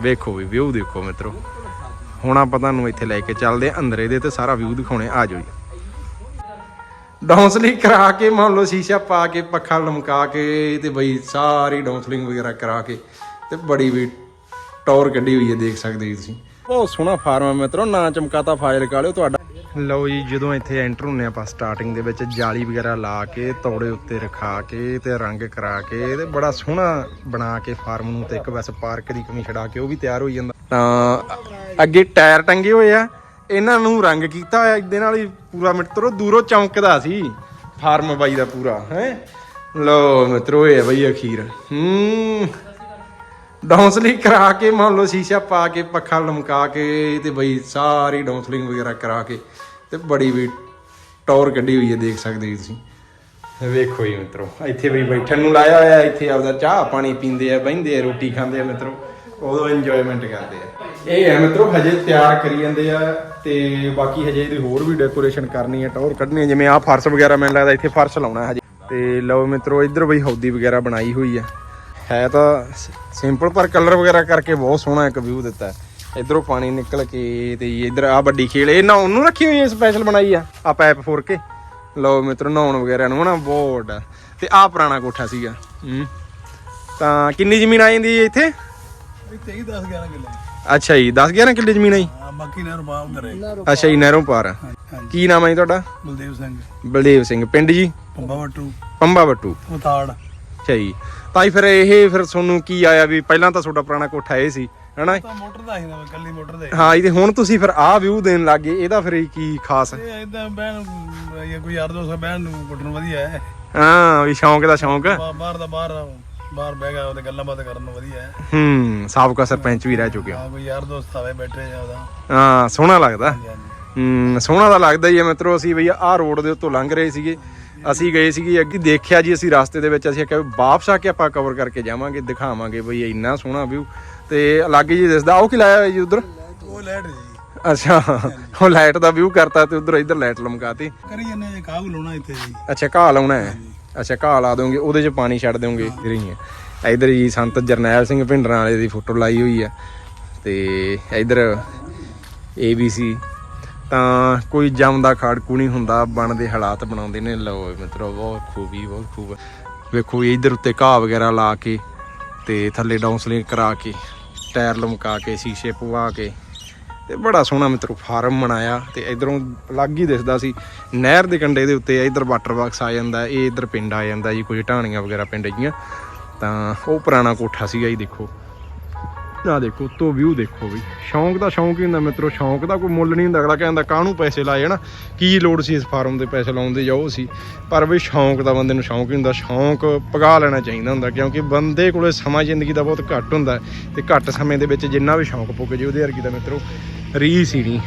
ਵੇਖੋ ਵੀ ਵਿਊ ਦੇਖੋ ਮਿੱਤਰੋ। ਹੁਣ ਆਪਾਂ ਤੁਹਾਨੂੰ ਇੱਥੇ ਲੈ ਕੇ ਚੱਲਦੇ ਆ ਅੰਦਰ ਇਹਦੇ ਤੇ ਸਾਰਾ ਵਿਊ ਦਿਖਾਉਣੇ ਆ ਜਾਓ ਜੀ। ਕਰਾ ਕੇ, ਮੰਨ ਲਓ ਸ਼ੀਸ਼ਾ ਪਾ ਕੇ, ਪੱਖਾ ਲਮਕਾ ਕੇ ਤੇ ਬਈ ਸਾਰੀ ਡਾਂਸਲਿੰਗ ਵਗੈਰਾ ਕਰਾ ਕੇ ਤੇ ਬੜੀ ਵੀ ਟੌਰ ਕੱਢੀ ਹੋਈ ਹੈ, ਦੇਖ ਸਕਦੇ ਤੁਸੀਂ। ਬਹੁਤ ਸੋਹਣਾ ਫਾਰਮ ਹੈ ਮਿੱਤਰੋ, ਨਾ ਚਮਕਾਤਾ ਫਾਇਰ ਕਾਲਿਓ ਤੁਹਾਡਾ ਲਓ ਜੀ, ਜਦੋਂ ਇੱਥੇ ਐਂਟਰ ਹੁੰਨੇ ਆਪਾਂ ਸਟਾਰਟਿੰਗ ਦੇ ਵਿੱਚ, ਜਾਲੀ ਵਗੈਰਾ ਲਾ ਕੇ, ਤੌੜੇ ਉੱਤੇ ਰਖਾ ਕੇ ਤੇ ਰੰਗ ਕਰਾ ਕੇ ਤੇ ਬੜਾ ਸੋਹਣਾ ਬਣਾ ਕੇ ਫਾਰਮ ਨੂੰ ਤੇ ਇੱਕ ਵੈਸੇ ਪਾਰਕ ਦੀ ਕਮੀ ਛਡਾ ਕੇ ਉਹ ਵੀ ਤਿਆਰ ਹੋਈ ਜਾਂਦਾ। ਤਾਂ ਅੱਗੇ ਟਾਇਰ ਟੰਗੇ ਹੋਏ ਆ, ਇਹਨਾਂ ਨੂੰ ਰੰਗ ਕੀਤਾ ਹੋਇਆ, ਇਹਦੇ ਨਾਲ ਹੀ ਪੂਰਾ ਮਿੱਤਰੋ, ਦੂਰੋਂ ਚਮਕਦਾ ਸੀ ਫਾਰਮ ਬਾਈ ਦਾ ਪੂਰਾ, ਹੈ? ਲਓ ਮਿੱਤਰੋ, ਇਹ ਬਈ ਅਖੀਰ। ਹੂੰ। ਡਾਂਸਲਿੰਗ ਕਰਾ ਕੇ ਮੰਨ ਲਓ ਸ਼ੀਸ਼ਾ ਪਾ ਕੇ ਪੱਖਾ ਲਮਕਾ ਕੇ ਤੇ ਬਈ ਸਾਰੀ ਡਾਂਸਲਿੰਗ ਵਗੈਰਾ ਕਰਾ ਕੇ ਤੇ ਬੜੀ ਵੀ ਟੌਰ ਕੱਢੀ ਹੋਈ ਹੈ ਦੇਖ ਸਕਦੇ ਤੁਸੀਂ। ਵੇਖੋ ਜੀ ਮਿੱਤਰੋ ਇੱਥੇ ਵੀ ਬੈਠਣ ਨੂੰ ਲਾਇਆ ਹੋਇਆ ਇੱਥੇ ਆਪਦਾ ਚਾਹ ਪਾਣੀ ਪੀਂਦੇ ਆ ਬਹਿੰਦੇ ਆ ਰੋਟੀ ਖਾਂਦੇ ਆ ਮਿੱਤਰੋ ਉਦੋਂ ਇੰਜੋਇਮੈਂਟ ਕਰਦੇ ਆ। ਇਹ ਹੈ ਮਿੱਤਰੋ ਹਜੇ ਤਿਆਰ ਕਰੀ ਜਾਂਦੇ ਆ ਤੇ ਬਾਕੀ ਹਜੇ ਇਹਦੀ ਹੋਰ ਵੀ ਡੈਕੋਰੇਸ਼ਨ ਕਰਨੀ ਹੈ ਟੌਰ ਕੱਢਣੀ ਹੈ ਜਿਵੇਂ ਆਹ ਫਰਸ਼ ਵਗੈਰਾ ਮੈਨੂੰ ਲੱਗਦਾ ਇੱਥੇ ਫਰਸ਼ ਲਾਉਣਾ ਹੈ ਹਜੇ। ਤੇ ਲਓ ਮਿੱਤਰੋ ਇੱਧਰ ਬਈ ਹੌਦੀ ਵਗੈਰਾ ਬਣਾਈ ਹੋਈ ਆ। ਹੈ ਤਾਂ ਸਿੰਪਲ ਪਰ ਕਲਰ ਵਗੈਰਾ ਕਰਕੇ ਬਹੁਤ ਸੋਹਣਾ ਇੱਕ ਵਿਊ ਦਿੱਤਾ। ਇਧਰੋਂ ਪਾਣੀ ਨਿਕਲ ਕੇ ਤੇ ਇਧਰ ਆ ਵੱਡੀ ਖੇਲ ਇਹ ਨਾ ਉਹਨੂੰ ਰੱਖੀ ਹੋਈ ਹੈ ਸਪੈਸ਼ਲ ਬਣਾਈ ਆ। ਆ ਪਾਈਪ ਫੋਰ ਕੇ। ਲਓ ਮਿੱਤਰੋ ਨਹਾਉਣ ਵਗੈਰਾ ਨੂੰ ਨਾ ਬੋਰਡ ਤੇ ਆ ਪੁਰਾਣਾ ਕੋਠਾ ਸੀਗਾ। ਹੂੰ। ਤਾਂ ਕਿੰਨੀ ਜ਼ਮੀਨ ਆ ਜਾਂਦੀ ਹੈ ਇੱਥੇ? ਇੱਥੇ ਹੀ 10 11 ਕਿੱਲੇ। ਅੱਛਾ ਜੀ 10 11 ਕਿੱਲੇ ਜ਼ਮੀਨ ਆਈ ਹਾਂ ਬਾਕੀ ਉਧਰ ਅੱਛਾ ਜੀ ਨਹਿਰੋਂ ਪਾਰ। ਕੀ ਨਾਮ ਹੈ ਤੁਹਾਡਾ? ਬਲਦੇਵ ਸਿੰਘ। ਬਲਦੇਵ ਸਿੰਘ। ਪਿੰਡ ਜੀ? ਪੰਬਾ ਵਟੂ। ਪੰਬਾ ਬੱਟੂ ਉਤਾੜ। ਅੱਛਾ ਜੀ। ਤਾਂ ਹੀ ਫਿਰ ਇਹ ਫਿਰ ਤੁਹਾਨੂੰ ਕੀ ਆਇਆ ਵੀ ਪਹਿਲਾਂ ਤਾਂ ਤੁਹਾਡਾ ਪੁਰਾਣਾ ਕੋਠਾ ਇਹ ਸੀ ਹਨਾ? ਤਾਂ ਮੋਟਰ ਦਾ ਹੀ ਨਾ ਕੱਲੀ ਮੋਟਰ ਦਾ ਹੀ। ਇਹਦੇ ਹੁਣ ਤੁਸੀਂ ਫਿਰ ਆਹ ਵਿਊ ਦੇਣ ਲੱਗੇ ਇਹਦਾ ਫਿਰ ਕੀ ਖਾਸ? ਇਹ ਇਦਾਂ ਬਹਿਣ ਜਾਂ ਕੋਈ ਯਾਰ ਦੋਸਤ ਬਹਿਣ ਨੂੰ ਕੁੱਟਣ ਵਧੀਆ ਹੈ। ਹਾਂ ਵੀ ਸ਼ੌਂਕ ਦਾ ਸ਼ੌਂਕ। ਬਾਹਰ ਦਾ ਬਾਹਰ ਬਾਹਰ ਬਹਿ ਗਿਆ ਉਹਦੇ ਗੱਲਾਂ ਬਾਤਾਂ ਕਰਨ ਨੂੰ ਵਧੀਆ ਹੈ। ਹੂੰ ਸਾਬਕਾ ਸਰਪੰਚ ਵੀ ਰਹਿ ਚੁੱਕੇ ਹੋ ਕੋਈ ਯਾਰ ਦੋਸਤ ਆਵੇ ਬੈਠੇ ਜਾਂ ਉਹਦਾ। ਹਾਂ ਸੋਹਣਾ ਲੱਗਦਾ। ਹੂੰ ਸੋਹਣਾ ਤਾਂ ਲੱਗਦਾ ਹੀ ਹੈ ਮਿੱਤਰੋ ਅਸੀਂ ਬਈ ਆਹ ਰੋਡ ਦੇ ਉੱਤੋਂ ਲੰਘ ਰਹੇ ਸੀਗੇ। ਅਸੀਂ ਗਏ ਸੀਗੇ ਅੱਗੇ ਦੇਖਿਆ ਜੀ ਅਸੀਂ ਰਸਤੇ ਦੇ ਵਿੱਚ ਅਸੀਂ ਕਿਹਾ ਵਾਪਸ ਆ ਕੇ ਆਪਾਂ ਕਵਰ ਕਰਕੇ ਜਾਵਾਂਗੇ ਦਿਖਾਵਾਂਗੇ ਬਈ ਇੰਨਾ ਸੋਹਣਾ ਵਿਊ ਤੇ ਅਲੱਗ ਜੀ ਦਿਸਦਾ। ਉਹ ਕੀ ਲਾਇਆ ਹੋਇਆ ਜੀ ਉਧਰ? ਉਹ ਲੈਟ ਜੀ। ਅੱਛਾ ਉਹ ਲਾਈਟ ਦਾ ਵਿਊ ਕਰਤਾ ਤੇ ਉਧਰ ਇੱਧਰ ਲਾਈਟ ਲਮਕਾਤੀ। ਕਰੀ ਜੰਨੇ ਜੇ ਕਾਗ ਲਾਉਣਾ ਇੱਥੇ ਜੀ। ਅੱਛਾ ਘਾਹ ਲਾਉਣਾ ਹੈ? ਅੱਛਾ ਘਾਹ ਲਾ ਦੋਗੇ ਉਹਦੇ 'ਚ ਪਾਣੀ ਛੱਡ ਦੋਗੇ ਰਹੀ ਹੈ ਇਧਰ ਜੀ ਸੰਤ ਜਰਨੈਲ ਸਿੰਘ ਭਿੰਡਰਾਂ ਵਾਲੇ ਦੀ ਫੋਟੋ ਲਾਈ ਹੋਈ ਹੈ। ਤੇ ਇਧਰ ABC ਤਾਂ ਕੋਈ ਜੰਮਦਾ ਖਾੜਕੂ ਨਹੀਂ ਹੁੰਦਾ, ਬਣਦੇ ਹਾਲਾਤ ਬਣਾਉਂਦੇ ਨੇ। ਲਓ ਮਿੱਤਰੋ, ਬਹੁਤ ਖੂਬੀ, ਬਹੁਤ ਖੂਬ। ਵੇਖੋ ਇਧਰ ਉੱਤੇ ਘਾਹ ਵਗੈਰਾ ਲਾ ਕੇ ਤੇ ਥੱਲੇ ਡਾਊਨਸਲਿੰਗ ਕਰਾ ਕੇ, ਟਾਇਰ ਲਮਕਾ ਕੇ, ਸ਼ੀਸ਼ੇ ਪਵਾ ਕੇ। ਤੇ ਬੜਾ ਸੋਹਣਾ ਮਿੱਤਰੋ, ਫਾਰਮ ਬਣਾਇਆ ਤੇ ਇਧਰੋਂ ਅਲੱਗ ਹੀ ਦਿਸਦਾ ਸੀ। ਨਹਿਰ ਦੇ ਕੰਢੇ ਦੇ ਉੱਤੇ ਇਧਰ ਵਾਟਰ ਬਾਕਸ ਆ ਜਾਂਦਾ, ਇਹ ਇਧਰ ਪਿੰਡ ਆ ਜਾਂਦਾ ਜੀ, ਕੁਝ ਢਾਣੀਆਂ ਵਗੈਰਾ ਪਿੰਡ ਜੀਆਂ ਤਾਂ ਉਹ ਪੁਰਾਣਾ ਕੋਠਾ ਸੀਗਾ ਜੀ, ਦੇਖੋ। ਆ ਦੇਖੋ ਤੋਂ ਵਿਊ ਦੇਖੋ ਵੀ। ਸ਼ੌਂਕ ਦਾ ਸ਼ੌਂਕ ਹੀ ਹੁੰਦਾ ਮਿੱਤਰੋ, ਸ਼ੌਂਕ ਦਾ ਕੋਈ ਮੁੱਲ ਨਹੀਂ ਹੁੰਦਾ। ਅਗਲਾ ਕਹਿੰਦਾ, ਕਾਹਨੂੰ ਪੈਸੇ ਲਾਏ ਹਨਾ? ਕੀ ਲੋੜ ਸੀ ਇਸ ਫਾਰਮ ਦੇ ਪੈਸੇ ਲਾਉਂਦੇ ਜਾਓ ਸੀ? ਪਰ ਵੀ ਸ਼ੌਂਕ ਦਾ ਬੰਦੇ ਨੂੰ ਸ਼ੌਂਕ ਹੀ ਹੁੰਦਾ। ਸ਼ੌਂਕ ਪਗਾ ਲੈਣਾ ਚਾਹੀਦਾ ਹੁੰਦਾ, ਕਿਉਂਕਿ ਬੰਦੇ ਕੋਲੇ ਸਮਾਂ ਜ਼ਿੰਦਗੀ ਦਾ ਬਹੁਤ ਘੱਟ ਹੁੰਦਾ ਹੈ ਤੇ ਘੱਟ ਸਮੇਂ ਦੇ ਵਿੱਚ ਜਿੰਨਾ ਵੀ ਸ਼ੌਂਕ ਪੁੱਗ ਜੇ ਉਹਦੇ ਵਰਗੀ ਦਾ ਮਿੱਤਰੋ, ਰੀਸ ਹੀ ਨਹੀਂ।